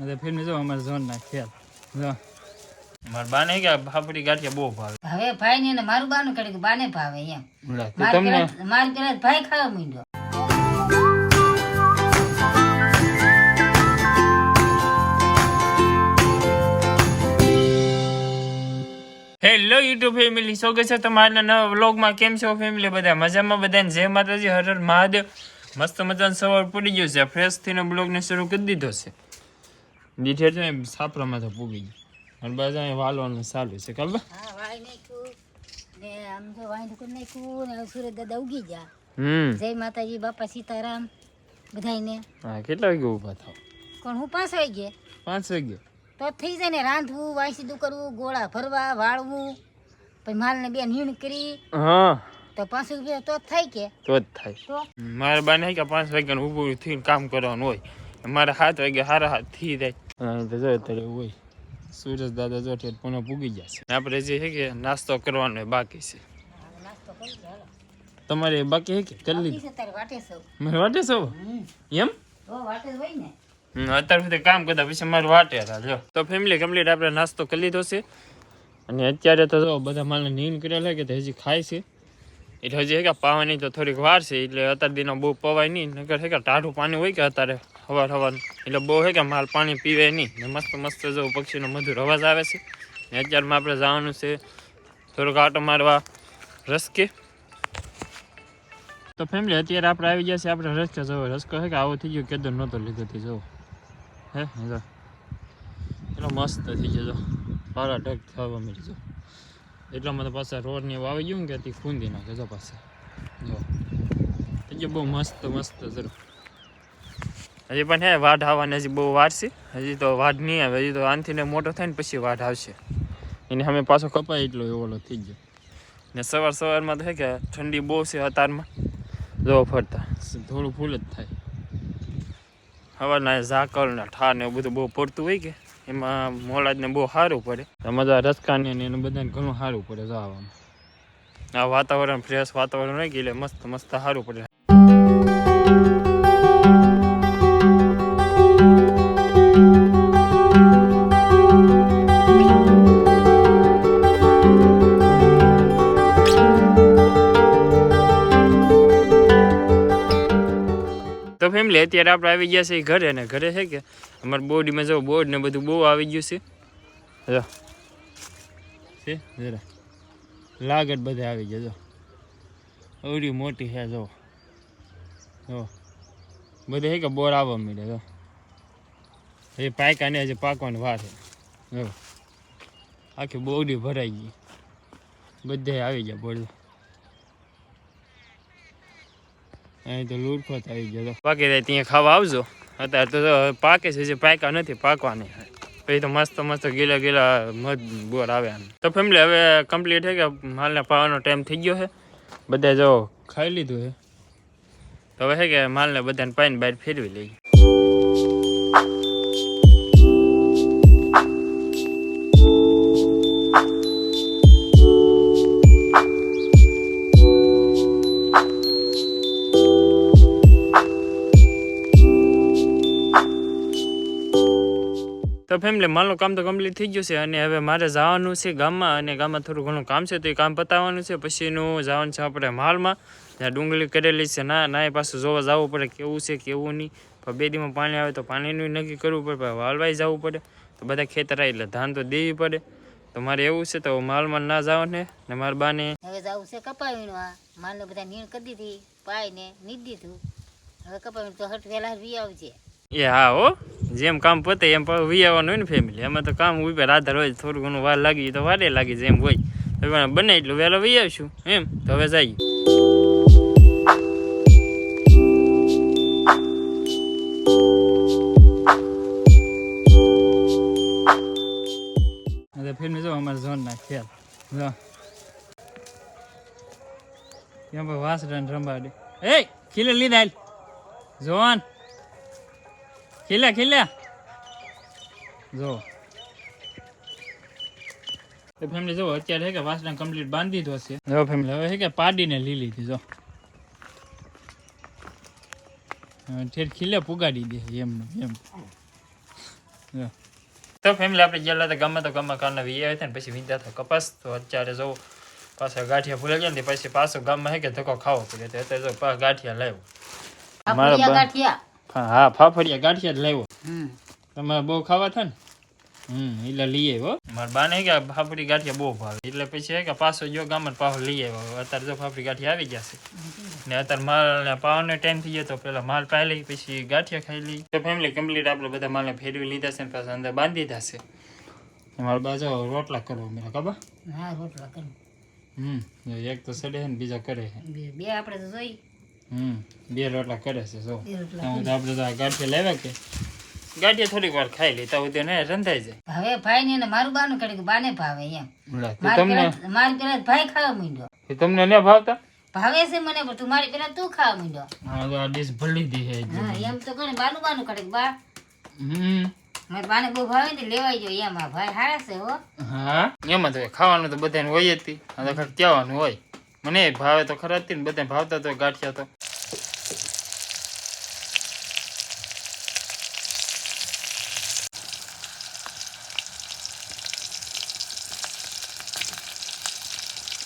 હવે ફિલ્મ જો અમાર ઝોન ના ખેલ. જો. માર બાને કે ફાફડી ગાંઠિયા બહુ ભાવે. હવે ભાઈ ને ને મારું બાનું કરી બાને ભાવે એમ. તમને માર પેલા ભાઈ ખાવા માંડ્યો. હેલો યુટ્યુબ ફેમિલી સ્વાગત છે તમારા? નવા વ્લોગમાં કેમ છો ફેમિલી બધા મજામાં? બધાને જય માતાજી. હર હર મહાદેવ. મસ્ત મજાનો સવાર પડી ગયો છે. ફ્રેશ થઈને બ્લોગને શરૂ કરી દીધો છે. દીઠે છે ને સાપરામાં તો પૂગી ગઈ અને બાજુ અહીં વાલવાનું ચાલુ છે ખબર? હા નાખ્યું. ને આમ તો વાઈ કરી નાખ્યું ને સુરત દાદા ઉગી ગયા. હમ. જય માતાજી બાપા સીતારામ બધાયને. હા કેટલા વાગે ઊભા થાવ? કોણ હું પાંચ વાગે પાંચ વાગે તો થઈ જાય ને રાંધવું વાઈ સીધું કરવું ગોળા ભરવા વાળવું. પછી માલને બે નીણ કરી. હા. તો પાંચસો રૂપિયા તો થાય કે? તો જ થાય. મારા બાને કે પાંચ વાગ્યાનું ઊભું થઈને કામ કરવાનું હોય. મારે સાત વાગે સારા હાથ થઈ જાય. જો અત્યારે હોય. સૂરજ દાદા જો ઠેઠ પુનઃ પૂગી જશે આપણે જે છે કે નાસ્તો કરવાનો બાકી છે. નાસ્તો કરી લે, હાલો. તમારે બાકી છે કે કરી લીધું? છે વાટે સૌ. મારે એમ? તો વાટે જ હોય ને. હમ, અત્યાર સુધી કામ કરતા પછી મારું વાટે હતા જો. તો ફેમિલી કમ્પ્લીટ આપણે નાસ્તો કરી લીધો છે. અને અત્યારે તો જો બધા માલને નીન કરેલા કે તો હજી ખાય છે. એટલે હજી હે કે પાવાની તો થોડીક વાર છે એટલે અત્યાર દિનો બહુ પવાય નહીં નગર હે કે ટાઢું પાણી હોય કે અત્યારે. હવાર હવાર. એટલે બહુ છે કે માલ પાણી પીવે નહીં. ને મસ્ત મસ્ત જો પક્ષીનો મધુર અવાજ આવે છે. ને અત્યારમાં આપણે જવાનું છે થોડોક આટો મારવા રસકે. તો ફેમિલી અત્યારે આપણે આવી ગયા છે આપણે રસકે જવો રસકો છે કે આવો થઈ ગયો કેદર નહોતો લીધો તે જવો હે જો. એટલો મસ્ત થઈ ગયો જો. પારા ઢગ થવા મળી જો. એટલામાં તો પાછા રોડ ને એવું આવી ગયું ને કે તે ખૂંદી નાખે જો પાછા. જો. થઈ બહુ મસ્ત મસ્ત જરૂર હજી પણ હે વાઢ આવવાની હજી બહુ વાર છે. હજી તો વાઢ નહીં આવે હજી તો આનથી ને મોટો થાય ને પછી વાઢ આવશે. એને અમે પાછો કપાય એટલો એવો ઓલો થઈ ગયો. ને સવાર સવારમાં તો હે કે ઠંડી બહુ છે અતારમાં. જો ફરતા. થોડું ફૂલ જ થાય. હવાના ઝાકળ ને ઠાર ને એવું બધું બહુ પડતું હોય કે એમાં મોલાજને બહુ સારું પડે. મજા રસકાને ને એનું બધાને ઘણું સારું પડે જવામાં આ વાતાવરણ ફ્રેશ વાતાવરણ હોય કે એટલે મસ્ત મસ્ત સારું પડે. ફેમિલી અત્યારે આપણે આવી ગયા છે ઘરે ને ઘરે છે કે અમારા બોડીમાં જો બોર્ડ ને બધું બહુ આવી ગયું છે. જો. છે જરા. લાગત બધા આવી ગયા જો. અવડી મોટી છે જો. જો. બધે છે કે બોર આવવા મળે જો. હજી પાયકા ને હજી પાકવાની વાર છે. જો. આખી બોડી ભરાઈ ગઈ. બધે આવી ગયા બોર. બાકી રહે ત્યાં ખાવા આવજો. અત્યારે તો પાકે છે, જે પાક્યા નથી, પાકવાની પછી તો મસ્ત મસ્ત ગીલા ગીલા મધ બોર આવે આમ. તો ફેમિલી હવે કમ્પ્લીટ છે કે માલને પાવાનો ટાઈમ થઈ ગયો છે? બધા જો ખાઈ લીધું છે. તો હવે છે કે માલને બધાને પાઈને બહાર ફેરવી લઈએ. ફેમિલી માલનું કામ તો કમ્પ્લીટ થઈ ગયું છે અને હવે મારે જવાનું છે ગામમાં અને ગામમાં થોડું ઘણું કામ છે તો એ કામ પતાવવાનું છે. પછીનું જવાનું છે આપણે માલમાં. જ્યાં ડુંગળી કરેલી છે ના ના, એ પાછું જોવા જવું પડે કેવું છે, કેવું નહીં. પણ પાણી આવે તો પાણીનું નક્કી કરવું પડે પછી વાળવાઈ જવું પડે. તો બધા ખેતર એટલે ધાન તો દેવી પડે. તો મારે એવું છે તો માલમાં ના જાવ ને ને મારા બાને હવે જવું છે કપાવીનું માલને બધા નીણ કરી દીધી પાઈને નીધ દીધું. હવે કપાવીનું તો હટ વહેલા વી આવજે. એ હા હો, જેમ કામ પતે એમ વી આવવાનું હોય ને ફેમિલી એમાં તો કામ ઉપર આધાર હોય, થોડું ઘણું વાર લાગી તો વારે લાગી જેમ હોય. તો પણ બને એટલું વહેલો વી આવશું, એમ? તો હવે જઈએ. ફિલ્મ જો અમારે ઝોનના ખેલ જો. વાસડા ને રંબાડે એ, ખીલે લીધા હાલ. જોવાન ખીલે ખીલે જો ફેમિલી જો અત્યારે હે કે વાસણા કમ્પ્લીટ બાંધી દીધો છે. જો ફેમિલી હવે હે કે પાડીને લઈ લીધી જો. ઠેર ખીલે પુગાડી દે એમ એમ. જો. તો ફેમિલી આપણે ગયેલા હતા ગામમાં તો ગમે કારના વી આવ્યા હતા ને પછી વીંધા હતા કપાસ. તો અત્યારે જો પાછા ગાંઠિયા ભૂલે ગયા ને પછી પાછો ગામમાં હે કે ધક્કો ખાવો પડે. તો અત્યારે જો ગાંઠિયા લાવ્યો. મારા ગાંઠિયા. હા ફાફડિયા ગાંઠિયા જ લાવ્યો. હમ. તમારે બહુ ખાવા થાય ને? હમ એટલે લઈ આવ્યો. મારા બાને કે ફાફડી ગાંઠિયા બહુ ભાવે. એટલે પછી કે પાછો જો ગામમાં પાછો લઈ આવ્યો. અત્યારે જો ફાફડી ગાંઠિયા આવી ગયા છે. ને અત્યારે માલ પાવનો ટાઈમ થઈ ગયો તો પેલા માલ પાઈ લઈ પછી ગાંઠિયા ખાઈ લઈ. તો ફેમિલી કમ્પ્લીટ આપણે બધા માલને ફેરવી લીધા છે ને પાછા અંદર બાંધી દીધા છે. મારા બાજુ રોટલા કરો મેં ખબર? હા રોટલા કર હમ એક તો સડે છે ને બીજા કરે બે આપણે તો જોઈ. હમ બે રોટલા કરે છે જો. આપણે તો આ ગાંઠિયા લાવ્યા કે? ગાંઠિયા થોડીક વાર ખાઈ લેતા તો તેને રંધાઈ જાય. હવે ભાઈ ને મારું બાનું કરે કે બાને ભાવે એમ. તમને મારી પેલા ભાઈ ખાવા માંડ્યો. તમને ન ભાવતા? ભાવે છે મને પણ તું મારી પેલા તું ખાવા માંડ્યો. હા તો આ ડીશ ભલી દી હે એમ તો કરે બાનું બાનું કરે બા? હમ. મારે બાને બહુ ભાવે ને લેવાઈ ગયો એમ આ ભાઈ હારા છે હો. હા? એમાં તો ખાવાનું તો બધાને હોય જ હતી આ તો ખાલી કહેવાનું હોય. મને એક ભાવે તો ખરા હતી ને બધા ભાવતા તો ગાંઠિયા તો.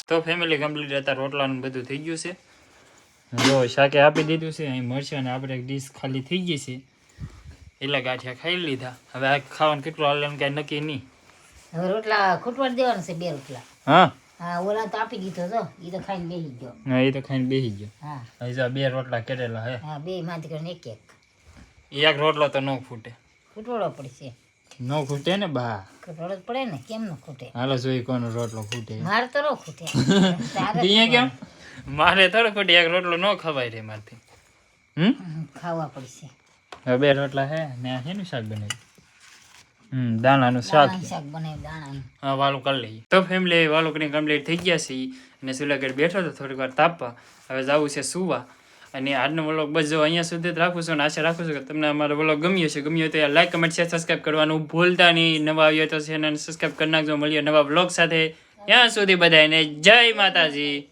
તો ફેમિલી કમ્પ્લીટ હતા રોટલાનું બધું થઈ ગયું છે. જો શાકે આપી દીધું છે અહીં મળશે અને આપણે એક ડીશ ખાલી થઈ ગઈ છે. એટલે ગાંઠિયા ખાઈ લીધા. હવે આ ખાવાનું કેટલું હાલે એમ કાંઈ નક્કી નહીં. હવે રોટલા ખૂટવા દેવાના છે બે રોટલા. હા. હા ઓલા તો આપી દીધો તો એ તો ખાઈને બેસી ગયો. હા એ તો ખાઈને બેસી ગયો. હા. જો બે રોટલા કેટેલા હે. હા બે માંથી કરીને એક એક. એક રોટલો તો ન ફૂટે ખૂટવાડો પડશે. ન ખૂટે ને બા? જ પડે ને કેમ ન ખૂટે? હાલો જોઈ કોનો રોટલો ખૂટે. મારે તો નો ખૂટે. તારે કેમ? મારે થોડો ફૂટે એક રોટલો ન ખવાય રે મારથી. હમ, ખાવા પડશે. હવે બે રોટલા હે ને આ શેનું શાક બનાવ્યું? હમ દાણાનું શાક. શાક બનાવ્યું દાણાનું. હા વાલું કરી લઈએ. તો ફેમિલી વાલું કરીને કમ્પ્લીટ થઈ ગયા છે. અને સુલાગઢ બેઠો તો થોડીક વાર તાપવા. હવે જવું છે સુવા. અને આજનો વ્લોગ બસ જો અહીંયા સુધી જ રાખું છું અને આશા રાખું છું કે તમને અમારો વ્લોગ ગમ્યો છે ગમ્યો તો લાઈક કમેન્ટ શેર સબસ્ક્રાઈબ કરવાનું ભૂલતા નહીં. નવા આવ્યો તો ચેનલ સબસ્ક્રાઈબ કરી નાખજો. મળીએ નવા વ્લોગ સાથે. ત્યાં સુધી બધાને જય માતાજી.